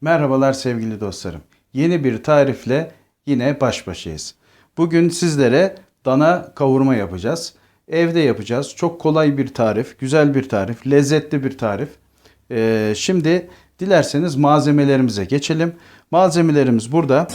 Merhabalar sevgili dostlarım. Yeni bir tarifle yine baş başayız. Bugün sizlere dana kavurma yapacağız. Evde yapacağız. Çok kolay bir tarif, güzel bir tarif, lezzetli bir tarif. Ee, şimdi dilerseniz malzemelerimize geçelim. Malzemelerimiz burada.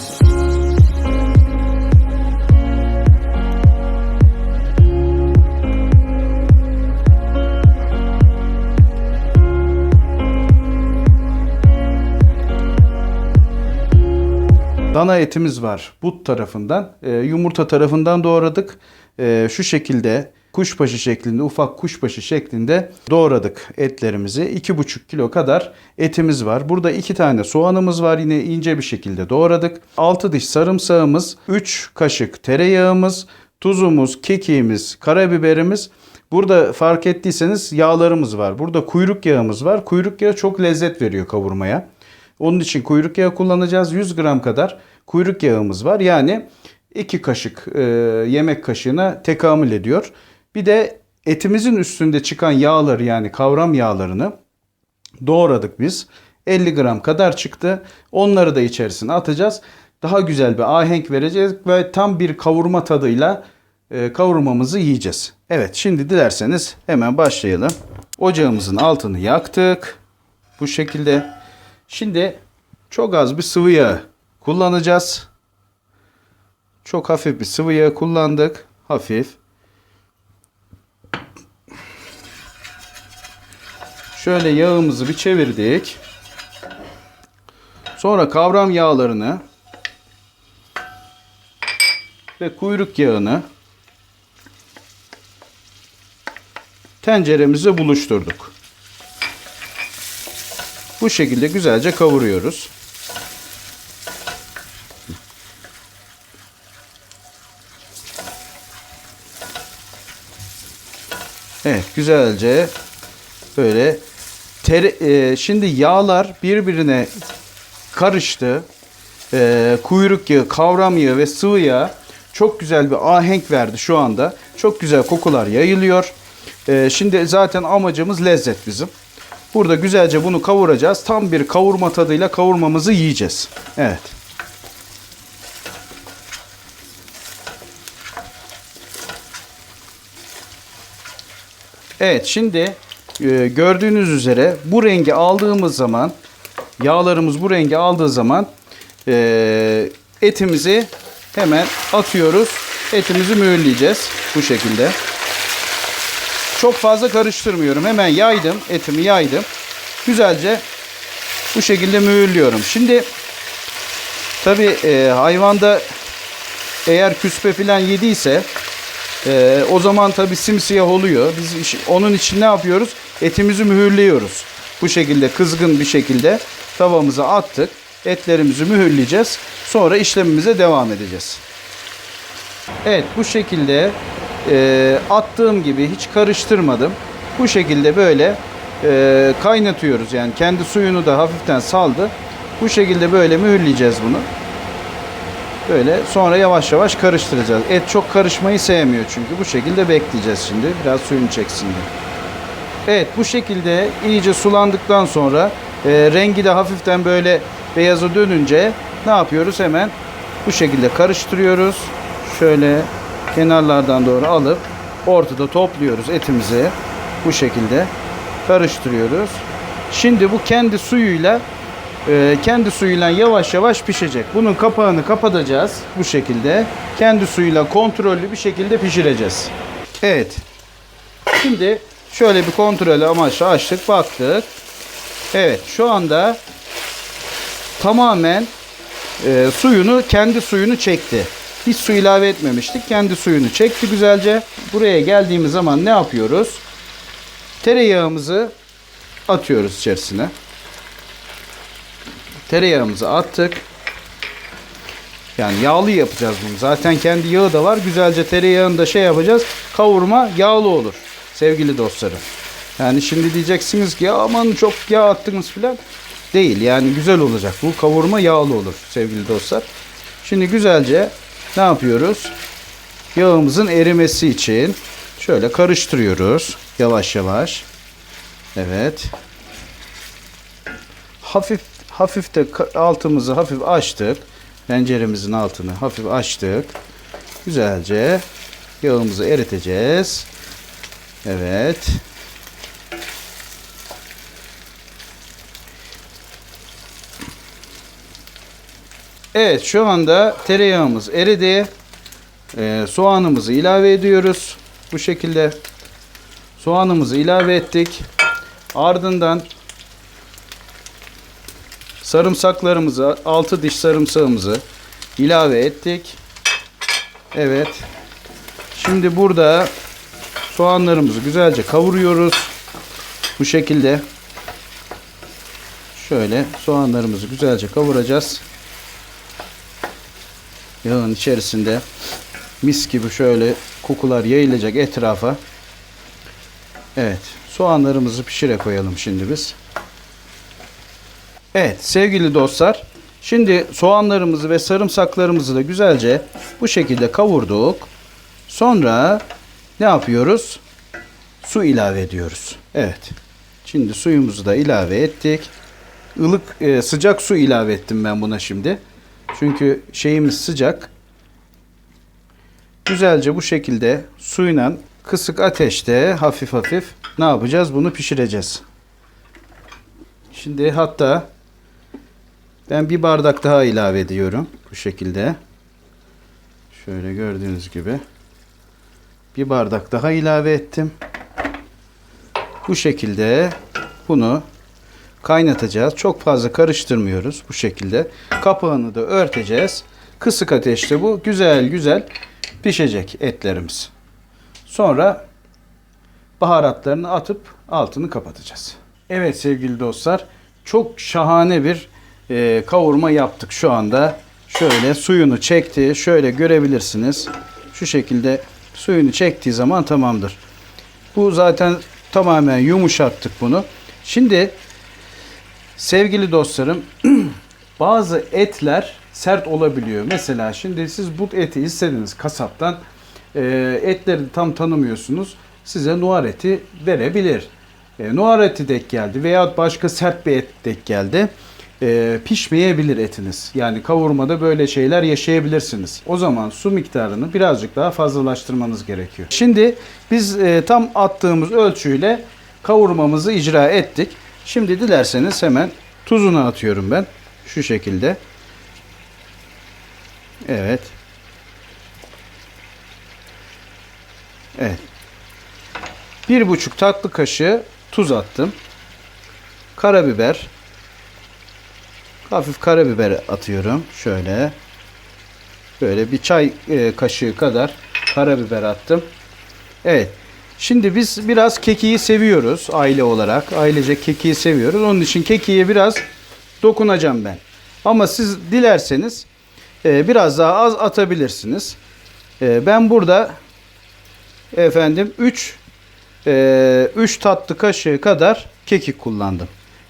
Dana etimiz var but tarafından. e, yumurta tarafından doğradık. E, şu şekilde kuşbaşı şeklinde ufak kuşbaşı şeklinde doğradık etlerimizi. 2,5 kilo kadar etimiz var. Burada 2 tane soğanımız var yine ince bir şekilde doğradık. 6 diş sarımsağımız, 3 kaşık tereyağımız, tuzumuz, kekiğimiz, karabiberimiz. Burada fark ettiyseniz yağlarımız var. Burada kuyruk yağımız var. Kuyruk yağı çok lezzet veriyor kavurmaya. Onun için kuyruk yağı kullanacağız. 100 gram kadar kuyruk yağımız var. Yani 2 kaşık e, yemek kaşığına tekamül ediyor. Bir de etimizin üstünde çıkan yağları yani kavram yağlarını doğradık biz. 50 gram kadar çıktı. Onları da içerisine atacağız. Daha güzel bir ahenk vereceğiz ve tam bir kavurma tadıyla e, kavurmamızı yiyeceğiz. Evet şimdi dilerseniz hemen başlayalım. Ocağımızın altını yaktık. Bu şekilde. Şimdi çok az bir sıvı yağ kullanacağız. Çok hafif bir sıvı yağ kullandık. Hafif. Şöyle yağımızı bir çevirdik. Sonra kavram yağlarını ve kuyruk yağını tenceremize buluşturduk. Bu şekilde güzelce kavuruyoruz. Evet güzelce böyle ter, e, şimdi yağlar birbirine karıştı. E, kuyruk yağı, kavram yağı ve sıvı yağ çok güzel bir ahenk verdi şu anda. Çok güzel kokular yayılıyor. E, şimdi zaten amacımız lezzet bizim. Burada güzelce bunu kavuracağız. Tam bir kavurma tadıyla kavurmamızı yiyeceğiz. Evet. Evet şimdi e, gördüğünüz üzere bu rengi aldığımız zaman yağlarımız bu rengi aldığı zaman e, etimizi hemen atıyoruz. Etimizi mühürleyeceğiz bu şekilde. Çok fazla karıştırmıyorum. Hemen yaydım. Etimi yaydım. Güzelce bu şekilde mühürlüyorum. Şimdi tabi e, hayvanda eğer küspe falan yediyse e, o zaman tabi simsiyah oluyor. Biz onun için ne yapıyoruz? Etimizi mühürlüyoruz. Bu şekilde kızgın bir şekilde tavamıza attık. Etlerimizi mühürleyeceğiz. Sonra işlemimize devam edeceğiz. Evet bu şekilde e, attığım gibi hiç karıştırmadım. Bu şekilde böyle e, kaynatıyoruz yani kendi suyunu da hafiften saldı. Bu şekilde böyle mühürleyeceğiz bunu. Böyle sonra yavaş yavaş karıştıracağız. Et çok karışmayı sevmiyor çünkü bu şekilde bekleyeceğiz şimdi biraz suyunu çeksin diye. Evet bu şekilde iyice sulandıktan sonra e, rengi de hafiften böyle beyaza dönünce ne yapıyoruz? Hemen bu şekilde karıştırıyoruz. Şöyle kenarlardan doğru alıp ortada topluyoruz etimizi. Bu şekilde karıştırıyoruz. Şimdi bu kendi suyuyla e, kendi suyuyla yavaş yavaş pişecek. Bunun kapağını kapatacağız bu şekilde. Kendi suyuyla kontrollü bir şekilde pişireceğiz. Evet. Şimdi şöyle bir kontrol amaçlı açtık baktık. Evet şu anda tamamen e, suyunu kendi suyunu çekti. Hiç su ilave etmemiştik. Kendi suyunu çekti güzelce. Buraya geldiğimiz zaman ne yapıyoruz? Tereyağımızı atıyoruz içerisine. Tereyağımızı attık. Yani yağlı yapacağız bunu. Zaten kendi yağı da var. Güzelce tereyağını da şey yapacağız. Kavurma yağlı olur sevgili dostlarım. Yani şimdi diyeceksiniz ki aman çok yağ attınız filan. Değil yani güzel olacak. Bu kavurma yağlı olur sevgili dostlar. Şimdi güzelce ne yapıyoruz? Yağımızın erimesi için şöyle karıştırıyoruz. Yavaş yavaş. Evet. Hafif Hafif de altımızı hafif açtık. Tenceremizin altını hafif açtık. Güzelce yağımızı eriteceğiz. Evet. Evet şu anda tereyağımız eridi. Ee, soğanımızı ilave ediyoruz. Bu şekilde soğanımızı ilave ettik. Ardından sarımsaklarımızı, 6 diş sarımsağımızı ilave ettik. Evet. Şimdi burada soğanlarımızı güzelce kavuruyoruz. Bu şekilde. Şöyle soğanlarımızı güzelce kavuracağız. Yağın içerisinde mis gibi şöyle kokular yayılacak etrafa. Evet, soğanlarımızı pişire koyalım şimdi biz. Evet sevgili dostlar. Şimdi soğanlarımızı ve sarımsaklarımızı da güzelce bu şekilde kavurduk. Sonra ne yapıyoruz? Su ilave ediyoruz. Evet. Şimdi suyumuzu da ilave ettik. Ilık e, sıcak su ilave ettim ben buna şimdi. Çünkü şeyimiz sıcak. Güzelce bu şekilde suyla kısık ateşte hafif hafif ne yapacağız? Bunu pişireceğiz. Şimdi hatta ben bir bardak daha ilave ediyorum. Bu şekilde. Şöyle gördüğünüz gibi. Bir bardak daha ilave ettim. Bu şekilde bunu kaynatacağız. Çok fazla karıştırmıyoruz bu şekilde. Kapağını da örteceğiz. Kısık ateşte bu güzel güzel pişecek etlerimiz. Sonra baharatlarını atıp altını kapatacağız. Evet sevgili dostlar çok şahane bir e, kavurma yaptık şu anda. Şöyle suyunu çekti. Şöyle görebilirsiniz. Şu şekilde suyunu çektiği zaman tamamdır. Bu zaten tamamen yumuşattık bunu. Şimdi sevgili dostlarım bazı etler sert olabiliyor. Mesela şimdi siz but eti istediniz kasaptan e, etleri tam tanımıyorsunuz. Size noir eti verebilir. E, noir eti denk geldi veya başka sert bir et denk geldi. E, pişmeyebilir etiniz. Yani kavurmada böyle şeyler yaşayabilirsiniz. O zaman su miktarını birazcık daha fazlalaştırmanız gerekiyor. Şimdi biz e, tam attığımız ölçüyle kavurmamızı icra ettik. Şimdi dilerseniz hemen tuzunu atıyorum ben. Şu şekilde. Evet. Evet. Bir buçuk tatlı kaşığı tuz attım. Karabiber. Hafif karabiber atıyorum. Şöyle. Böyle bir çay e, kaşığı kadar karabiber attım. Evet. Şimdi biz biraz kekiği seviyoruz aile olarak. Ailece kekiği seviyoruz. Onun için kekiğe biraz dokunacağım ben. Ama siz dilerseniz e, biraz daha az atabilirsiniz. E, ben burada efendim 3 3 tatlı kaşığı kadar kekik kullandım.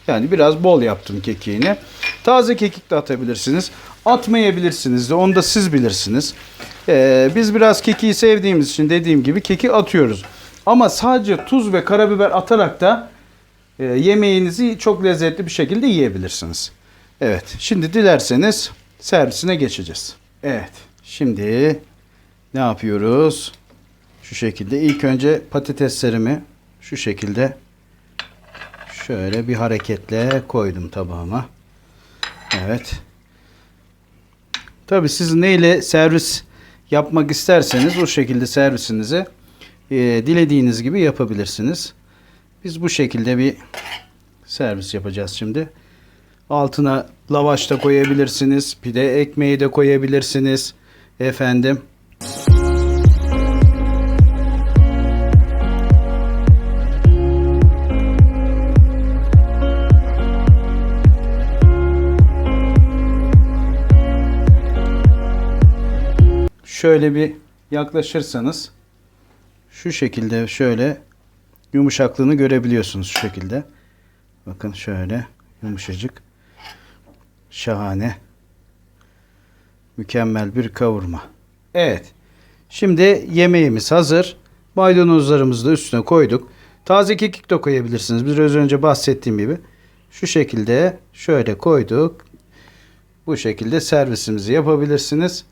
Yani biraz bol yaptım kekiğini. Taze kekik de atabilirsiniz. Atmayabilirsiniz de onu da siz bilirsiniz. E, biz biraz kekiği sevdiğimiz için dediğim gibi keki atıyoruz. Ama sadece tuz ve karabiber atarak da e, yemeğinizi çok lezzetli bir şekilde yiyebilirsiniz. Evet. Şimdi dilerseniz servisine geçeceğiz. Evet. Şimdi ne yapıyoruz? Şu şekilde ilk önce patateslerimi şu şekilde şöyle bir hareketle koydum tabağıma. Evet. Tabi siz neyle servis yapmak isterseniz o şekilde servisinizi e, dilediğiniz gibi yapabilirsiniz. Biz bu şekilde bir servis yapacağız şimdi. Altına lavaş da koyabilirsiniz. Pide ekmeği de koyabilirsiniz. Efendim. Şöyle bir yaklaşırsanız şu şekilde şöyle yumuşaklığını görebiliyorsunuz şu şekilde. Bakın şöyle yumuşacık. Şahane. Mükemmel bir kavurma. Evet. Şimdi yemeğimiz hazır. Maydanozlarımızı da üstüne koyduk. Taze kekik de koyabilirsiniz. Biraz önce bahsettiğim gibi. Şu şekilde şöyle koyduk. Bu şekilde servisimizi yapabilirsiniz.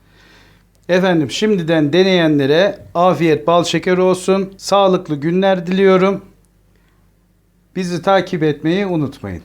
Efendim şimdiden deneyenlere afiyet bal şeker olsun. Sağlıklı günler diliyorum. Bizi takip etmeyi unutmayın.